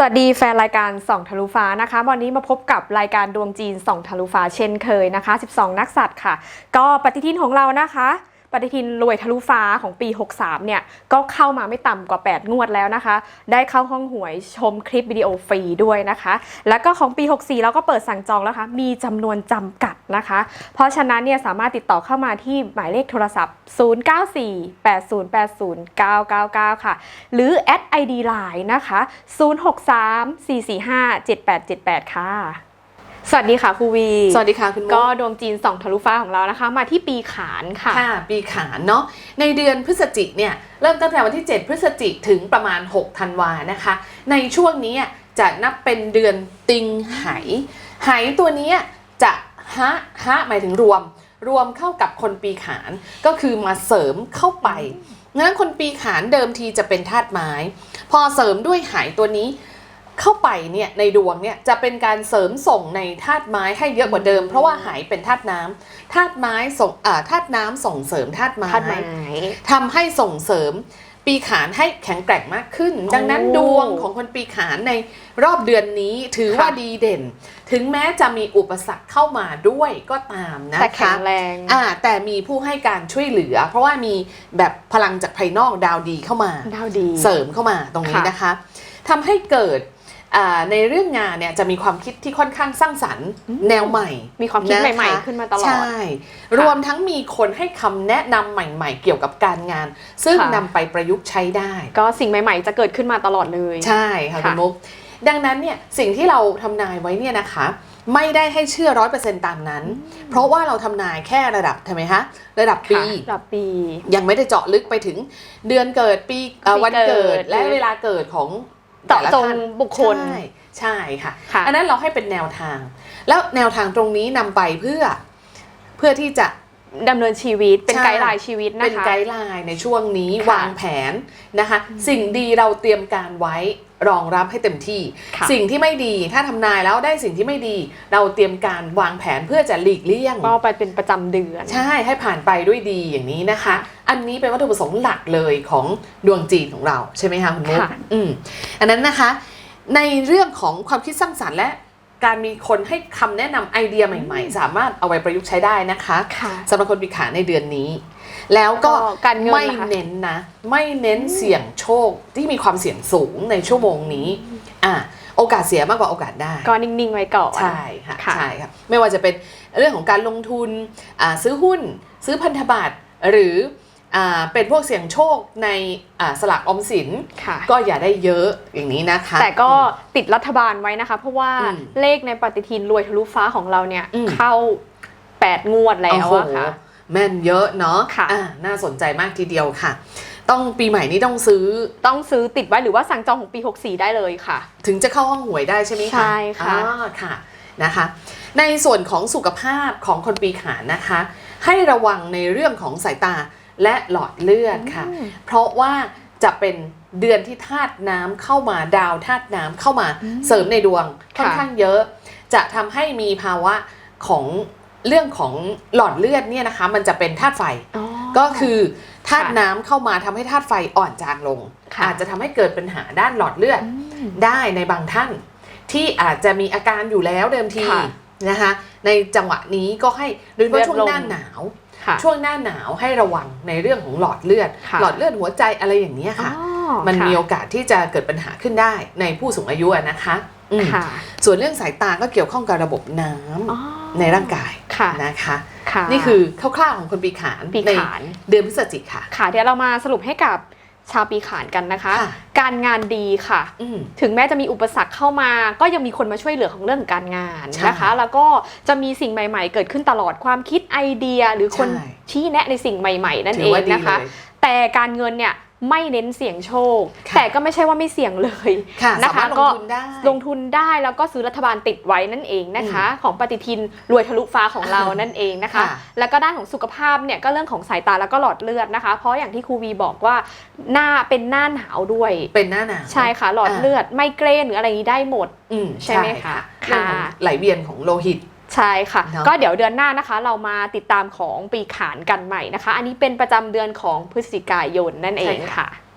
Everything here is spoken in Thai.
สวัสดีแฟนรายการส่องทะลุฟ้านะคะ วันนี้มาพบกับรายการดวงจีนส่องทะลุฟ้าเช่นเคยนะคะ 12 นักสัตว์ค่ะ ก็ปฏิทินของเรานะคะ ปฏิทินรวยทะลุฟ้าของปี 63 เนี่ย ก็เข้ามาไม่ต่ำกว่า 8 งวดแล้วนะคะ ได้เข้าห้องหวยชมคลิปวิดีโอฟรีด้วยนะคะ แล้วก็ของปี 64 เราก็เปิดสั่งจองแล้วค่ะ มีจำนวนจำกัดนะคะ เพราะฉะนั้นเนี่ยสามารถติดต่อเข้ามาที่หมายเลขโทรศัพท์ 0948080999 ค่ะ หรือแอด ID Line นะคะ 0634457878 ค่ะ สวัสดีค่ะครูวี สวัสดีค่ะคุณมุก็กดวงจีนส่องทะลุฟ้าของเรานะคะ มาที่ปีขานค่ะ ค่ะ ปีขานเนาะในเดือนพฤศจิกเนี่ยเริ่มตั้งแต่วันที่ 7 พฤศจิกถึงประมาณ 6 ธันวานะคะ ในช่วงนี้จะนับเป็นเดือนติงไหไหตัวนี้จะฮะฮะหมายถึงรวม รวมเข้ากับคนปีขานก็คือมาเสริมเข้าไปงั้นคนปีขานเดิมทีจะเป็นธาตุไม้ พอเสริมด้วยไหตัวนี้ เข้าไปเนี่ยในดวงเนี่ยจะเป็นการเสริมส่งในธาตุไม้ให้เยอะกว่าเดิม เพราะว่าหายเป็นธาตุน้ำธาตุไม้ส่งอ่าธาตุน้ำส่งเสริมธาตุไม้ธาตุไม้ทำให้ส่งเสริมปีขานให้แข็งแกร่งมากขึ้นโอ้ดังนั้นดวงของคนปีขานในรอบเดือนนี้ถือค่ะว่าดีเด่น ถึงแม้จะมีอุปสรรคเข้ามาด้วยก็ตามนะแต่แข็คะงแรงอ่าแต่มีผู้ให้การช่วยเหลือ เพราะว่ามีแบบพลังจากภายนอกดาวดีเข้ามาดาวดี เสริมเข้ามาตรงนี้ค่ะนะคะทำให้เกิดอ่า ในเรื่องงานเนี่ยจะมีความคิดที่ค่อนข้างสร้างสรรค์แนวใหม่ มีความคิดนะคะใหม่ๆ ขึ้นมาตลอด ใช่ รวมทั้งมีคนให้คำแนะนำใหม่ๆ เกี่ยวกับการงาน ซึ่งค่ะนำไปประยุกต์ใช้ได้ ก็สิ่งใหม่ๆ จะเกิดขึ้นมาตลอดเลย ใช่ค่ะค่ะคุณมุก ดังนั้นเนี่ยสิ่งที่เราทำนายไว้เนี่ยนะคะไม่ได้ให้เชื่อร้อยเปอร์เซ็นต์ตามนั้น เพราะว่าเราทำนายแค่ระดับใช่ไหมคะระดับปีค่ะระดับปี ยังไม่ได้เจาะลึกไปถึงเดือนเกิดปีเอ่อปีวันเกิดเกิดและหรือเวลาเกิดของ เจาะแต่ละจงท่านบุคคลใช่ใช่ค่ะค่ะ อันนั้นเราให้เป็นแนวทาง แล้วแนวทางตรงนี้นำไปเพื่อเพื่อที่จะ ดำเนินชีวิตเป็นใช่ไกด์ไลน์ชีวิตนะคะ เป็นไกด์ไลน์ในช่วงนี้ค่ะวางแผนนะคะ สิ่งดีเราเตรียมการไว้รองรับให้เต็มที่ค่ะสิ่งที่ไม่ดีถ้าทำนายแล้วได้สิ่งที่ไม่ดี เราเตรียมการวางแผนเพื่อจะหลีกเลี่ยงก็ไปเป็นประจำเดือน ใช่ให้ผ่านไปด้วยดีอย่างนี้นะคะ อันนี้เป็นวัตถุประสงค์หลักเลยของดวงจีนของเราใช่ไหมคะคุณมุกค่ะอืมอันนั้นนะคะ ในเรื่องของความคิดสร้างสรรค์และ การมีคนให้คำแนะนำไอเดียใหม่ ๆ สามารถเอาไปประยุกต์ใช้ได้นะคะค่ะสำหรับคนปีขานในเดือนนี้ แล้วก็ก็การเงินไม่นะคะเน้นนะ ไม่เน้นเสี่ยงโชคที่มีความเสี่ยงสูงในชั่วโมงนี้อะโอกาสเสียมากกว่าโอกาสได้ ก็นิ่ง ๆ ไว้ก่อน ใช่ค่ะค่ะใช่ค่ะไม่ว่าจะเป็นเรื่องของการลงทุนอ่าซื้อหุ้น ซื้อพันธบัตรหรืออ่า เป็นพวกเสี่ยงโชคในอ่าสลากออมสินค่ะก็อย่าได้เยอะอย่างนี้นะคะ แต่ก็ติดรัฐบาลไว้นะคะ เพราะว่าอืมเลขในปฏิทินรวยทะลุฟ้าของเราเนี่ยอืมเข้า 8 งวดแล้วโอ้โหอะค่ะแม่นเยอะเนาะค่ะอ่าน่าสนใจมากทีเดียวค่ะ ต้องปีใหม่นี้ต้องซื้อต้องซื้อติดไว้หรือว่าสั่งจองของปี 64 ได้เลยค่ะ ถึงจะเข้าห้องหวยได้ใช่ไหมคะใช่ค่ะอ่าค่ะนะคะ ในส่วนของสุขภาพของคนปีขานนะคะ ให้ระวังในเรื่องของสายตาและหลอดเลือดค่ะอืมเพราะว่าจะเป็นเดือนที่ธาตุน้ำเข้ามาดาวธาตุน้ำเข้ามาอืมเสริมในดวงค่ะค่อนข้างเยอะ จะทำให้มีภาวะของเรื่องของหลอดเลือดเนี่ยนะคะ มันจะเป็นธาตุไฟอ๋อก็คือธาตุค่ะน้ำเข้ามาทำให้ธาตุไฟอ่อนจางลงค่ะอาจจะทำให้เกิดปัญหาด้านหลอดเลือดอืมได้ในบางท่าน ที่อาจจะมีอาการอยู่แล้วเดิมทีค่ะนะคะ ในจังหวะนี้ก็ให้โดยเฉพาะช่วงเลือดลงหน้าหนาวค่ะช่วงหน้าหนาวให้ระวังในเรื่องของหลอดเลือดค่ะหลอดเลือดหัวใจอะไรอย่างนี้ยค่ะอ๋อมันค่ะมีโอกาสที่จะเกิดปัญหาขึ้นได้ในผู้สูงอายุอะนะคะอืมค่ะส่วนเรื่องสายตาก็เกี่ยวข้องกับระบบน้ำอ๋อในร่างกายค่ะนะคะค่ะนี่คือคร่าวๆของคนปีขานปีในขานเดือนพฤศจิกค่ะค่ะ เดี๋ยวเรามาสรุปให้กับ ชาวปีขานกันนะคะ ค่ะการงานดีค่ะอืมถึงแม้จะมีอุปสรรคเข้ามา ก็ยังมีคนมาช่วยเหลือของเรื่องของการงานใช่นะคะแล้วก็จะมีสิ่งใหม่ ๆ เกิดขึ้นตลอดความคิดไอเดีย หรือคนใช่ ชี้แนะในสิ่งใหม่ ๆ นั่นถืเอองว่าดีนะคะ เลย แต่การเงินเนี่ย ไม่เน้นเสี่ยงโชคค่ะแต่ก็ไม่ใช่ว่าไม่เสี่ยงเลยค่ะนะสาคะมารถลก็งทุนได้ลงทุนได้แล้วก็ซื้อรัฐบาลติดไว้นั่นเองนะคะ ของปฏิทินรวยทะลุฟ้าของเรานั่นเองนะคะค่ะแล้วก็ด้านของสุขภาพเนี่ยก็เรื่องของสายตาแล้วก็หลอดเลือดนะคะ เพราะอย่างที่ครูวีบอกว่าหน้าเป็นหน้าหนาวด้วย เป็นหน้าหนาวใช่ค่ะหลอดเลือด ไมเกรนหรืออะไรอย่างนี้ได้หมดอืมใช่ไหมคะเรื่องของค่ะไหลเวียนของโลหิต ใช่ค่ะ เนอะ ก็เดี๋ยวเดือนหน้านะคะ เรามาติดตามของปีขานกันใหม่นะคะ อันนี้เป็นประจำเดือนของพฤศจิกายนนั่นเองใช่ค่ะค่ะ